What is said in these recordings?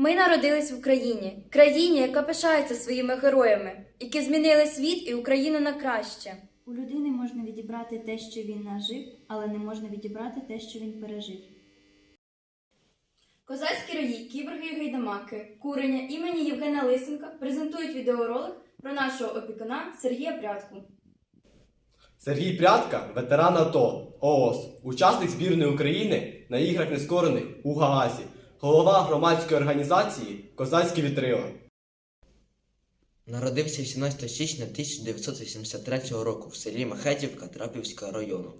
Ми народились в Україні, країні, яка пишається своїми героями, які змінили світ і Україну на краще. У людини можна відібрати те, що він нажив, але не можна відібрати те, що він пережив. Козацькі рої, кіборги і гайдамаки, курення імені Євгена Лисенка презентують відеоролик про нашого опікуна Сергія Прядку. Сергій Прядка, ветеран АТО, ООС, учасник збірної України на іграх нескорених у Гаазі, голова громадської організації Козацькі вітрила. Народився 17 січня 1983 року в селі Махетівка Трапівського району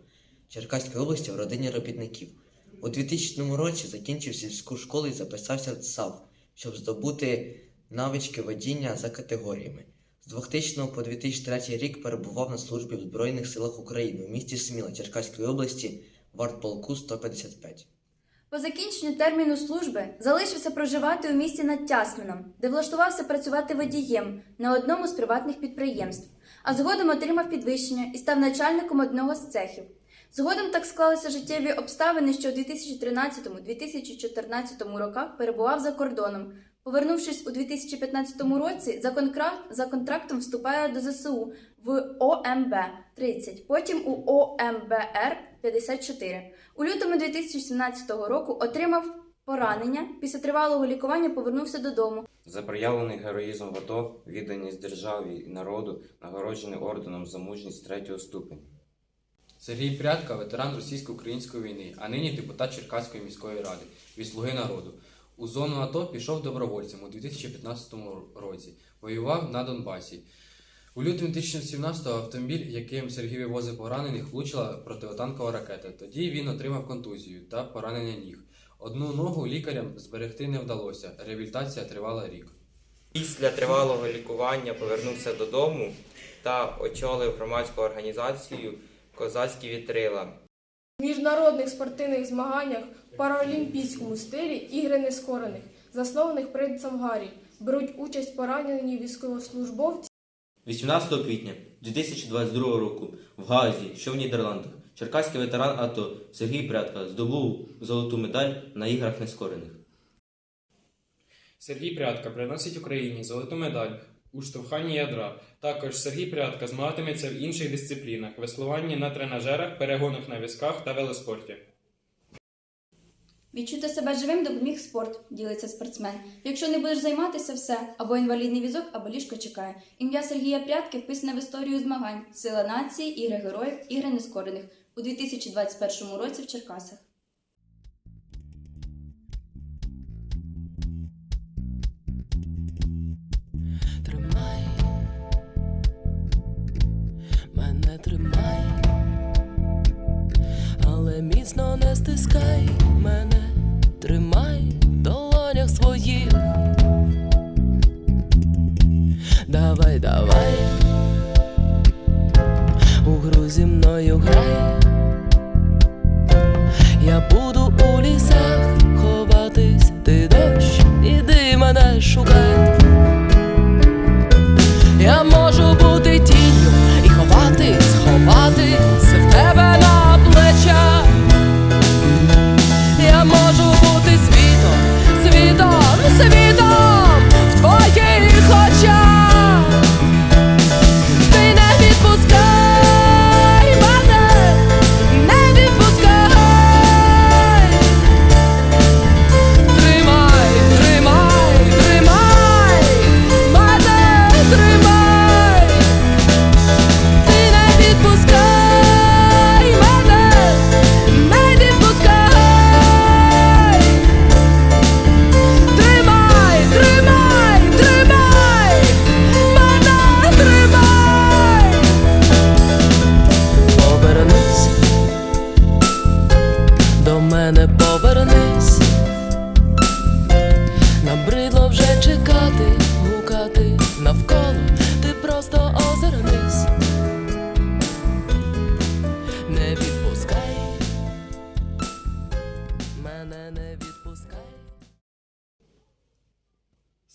Черкаської області в родині робітників. У 2000 році закінчив сільську школу і записався в ЦАВ, щоб здобути навички водіння за категоріями. З 2000 по 2003 рік перебував на службі в Збройних силах України в місті Сміла Черкаської області в артполку 155. По закінченню терміну служби залишився проживати у місті над Тясмином, де влаштувався працювати водієм на одному з приватних підприємств, а згодом отримав підвищення і став начальником одного з цехів. Згодом так склалися життєві обставини, що у 2013-2014 роках перебував за кордоном. Повернувшись у 2015 році, за, конкра- за контрактом вступає до ЗСУ в ОМБ 30, потім у ОМБР 54. У лютому 2017 року отримав поранення. Після тривалого лікування повернувся додому. За проявлений героїзм в АТО, відданість державі і народу, нагороджений орденом за мужність третього ступеня. Сергій Прядка, ветеран російсько-української війни, а нині депутат Черкаської міської ради від Слуги народу. У зону АТО пішов добровольцем у 2015 році. Воював на Донбасі. У лютому 2017-го автомобіль, яким Сергій вивозив поранених, влучила протитанкова ракета. Тоді він отримав контузію та поранення ніг. Одну ногу лікарям зберегти не вдалося. Реабілітація тривала рік. Після тривалого лікування повернувся додому та очолив громадську організацію Козацькі вітрила. В міжнародних спортивних змаганнях в паралімпійському стилі ігри нескорених, заснованих принцем Гаррі, беруть участь поранені військовослужбовці 18 квітня 2022 року в Гаазі, що в Нідерландах, черкаський ветеран АТО Сергій Прядка здобув золоту медаль на іграх нескорених. Сергій Прядка приносить Україні золоту медаль у штовханні ядра. Також Сергій Прядка змагатиметься в інших дисциплінах: веслуванні на тренажерах, перегонах на візках та велоспорті. Відчути себе живим допоміг спорт, ділиться спортсмен. Якщо не будеш займатися все, або інвалідний візок, або ліжко чекає. Ім'я Сергія Прядки вписане в історію змагань Сила нації, ігри героїв, ігри нескорених у 2021 році в Черкасах. Тримай, але міцно не стискай